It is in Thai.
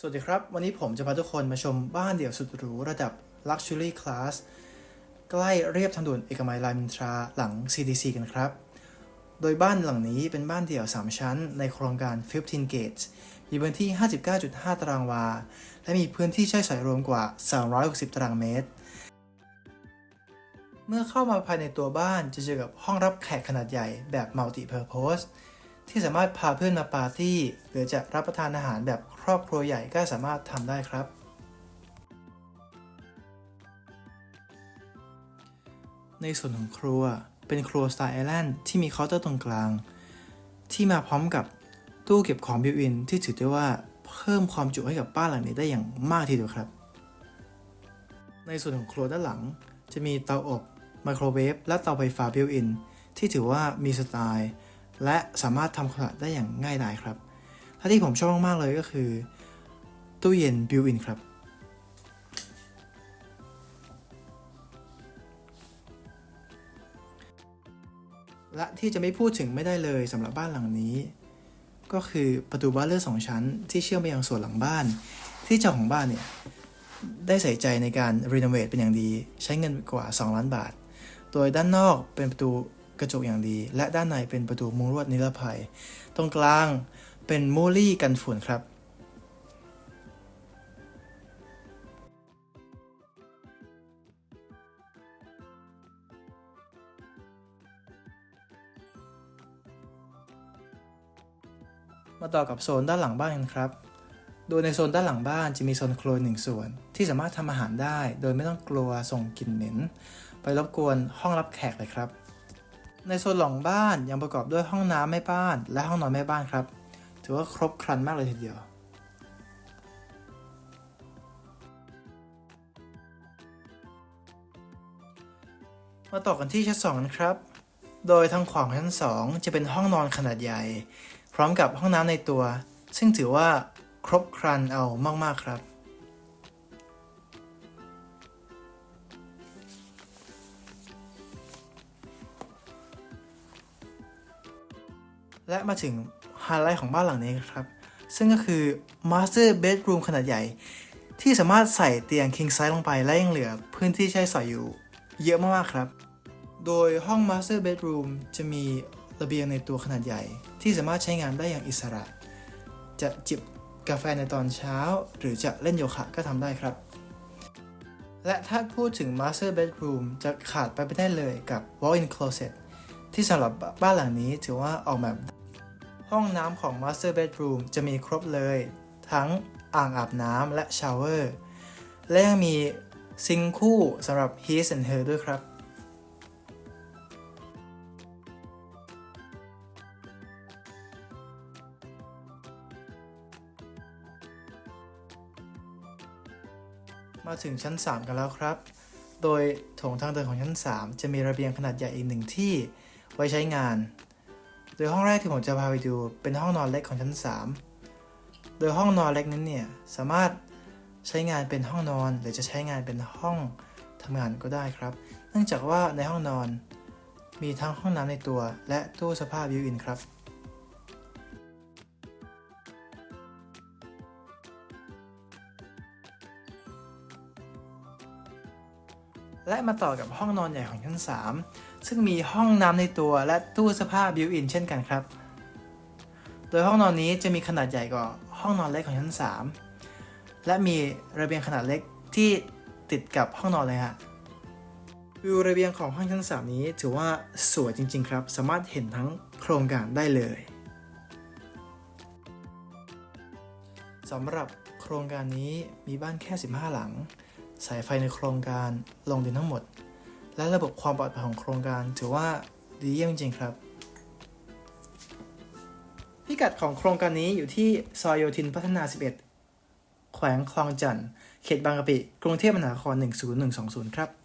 สวัสดีครับ วันนี้ผมจะพาทุกคนมาชมบ้านเดี่ยวสุดหรูระดับ Luxury Class ใกล้เรียบทางด่วนเอกมัยรามอินทราหลัง CDC กันครับ โดยบ้านหลังนี้เป็นบ้านเดี่ยว 3 ชั้น ในโครงการ 15 Gates มีพื้นที่ 59.5 ตารางวา และมีพื้นที่ใช้สอยรวมกว่า 360 ตารางเมตร เมื่อเข้ามาภายในตัวบ้านจะเจอกับห้องรับแขกขนาดใหญ่แบบ Multi Purpose ที่สามารถพาเพื่อนมาปาร์ตี้ หรือจะรับประทานอาหารแบบครอบครัวใหญ่ก็สามารถทำได้ครับ ในส่วนของครัวเป็นครัวสไตล์ไอแลนด์ที่มีเคาน์เตอร์ตรงกลาง ที่มาพร้อมกับตู้เก็บของบิวอินที่ถือได้ว่าเพิ่มความจุให้กับบ้านหลังนี้ได้อย่างมากทีเดียวครับ ในส่วนของครัวด้านหลัง จะมีเตาอบไมโครเวฟและเตาไฟฟ้าบิวอินที่ถือว่ามีสไตล์ และสามารถทำความสะอาดได้อย่างง่ายดายครับและที่ผมชอบมาก ๆ เลยก็คือ ตู้เย็นบิวอินครับ และที่จะไม่พูดถึงไม่ได้เลยสำหรับบ้านหลังนี้ ก็คือประตูบ้านเลื่อนสองชั้น ที่เชื่อมไปยังส่วนหลังบ้าน ที่เจ้าของบ้านเนี่ยได้ใส่ใจในการรีโนเวทเป็นอย่างดี ใช้เงินกว่า 2 ล้านบาท โดยด้านนอกเป็นประตู ระจกอย่างดี และด้านในเป็นประตูมุงลวดนิรภัย ตรงกลางเป็นมูลี่กันฝุ่นครับ มาต่อกับโซนด้านหลังบ้านกันครับ โดยในโซนด้านหลังบ้านจะมีโซนครัวหนึ่งส่วน ที่สามารถทำอาหารได้ โดยไม่ต้องกลัวส่งกลิ่นเหม็น ไปรบกวนห้องรับแขกเลยครับ ในโซนหลังบ้านยังประกอบด้วยห้องน้ำแม่บ้าน และห้องนอนแม่บ้านครับ ถือว่าครบครันมากเลยทีเดียว มาต่อกันที่ชั้นสองนะครับ โดยทางขวางชั้นสองจะเป็นห้องนอนขนาดใหญ่ พร้อมกับห้องน้ำในตัว ซึ่งถือว่าครบครันเอามากๆครับ และมาถึงไฮไลท์ของบ้านหลังนี้ครับ ซึ่งก็คือ Master Bedroom ขนาดใหญ่ ที่สามารถใส่เตียง King Size ลงไปและยังเหลือพื้นที่ใช้สอยอยู่เยอะมากๆครับ โดยห้อง Master Bedroom จะมีระเบียงในตัวขนาดใหญ่ ที่สามารถใช้งานได้อย่างอิสระ จะจิบกาแฟในตอนเช้า หรือจะเล่นโยคะก็ทำได้ครับ และถ้าพูดถึง Master Bedroom จะขาดไปไม่ได้เลยกับ Walk-in Closet ที่สำหรับบ้านหลังนี้ถือว่าออกแบบ ห้องน้ำของ Master Bedroom จะมีครบเลย ทั้งอ่างอาบน้ำและชาวเวอร์และยังมีซิงค์คู่สำหรับ His and Her ด้วยครับ มาถึงชั้น 3 กันแล้วครับ โดยโถงทางเดินของชั้น 3 จะมีระเบียงขนาดใหญ่อีกหนึ่งที่ไว้ใช้งาน โดยห้องแรกที่ผมจะพาไปดูเป็นห้องนอนเล็กของชั้น 3 โดยห้องนอนเล็กนั้นเนี่ยสามารถใช้งานเป็นห้องนอนหรือจะใช้งานเป็นห้องทำงานก็ได้ครับ เนื่องจากว่าในห้องนอน มีทั้งห้องน้ำในตัว และตู้เสื้อผ้าบิวอินครับ และมาต่อกับห้องนอนใหญ่ของชั้น 3 ซึ่งมีห้องน้ำในตัวและตู้เสื้อผ้าบิวอินเช่นกันครับ โดยห้องนอนนี้จะมีขนาดใหญ่กว่าห้องนอนเล็กของชั้น 3 และมีระเบียงขนาดเล็กที่ติดกับห้องนอนเลยฮะวิวระเบียงของห้องชั้น 3 นี้ถือว่าสวยจริง ๆ ครับ สามารถเห็นทั้งโครงการได้เลยสำหรับโครงการนี้มีบ้านแค่ 15 หลัง สายไฟในโครงการลงดินทั้งหมด และระบบความปลอดภัยของโครงการ ถือว่าดีเยี่ยมจริงๆครับ พิกัดของโครงการนี้อยู่ที่ซอยโยธินพัฒนา 11 แขวงคลองจันทร์เขตบางกะปิ กรุงเทพมหานคร 10120 ครับ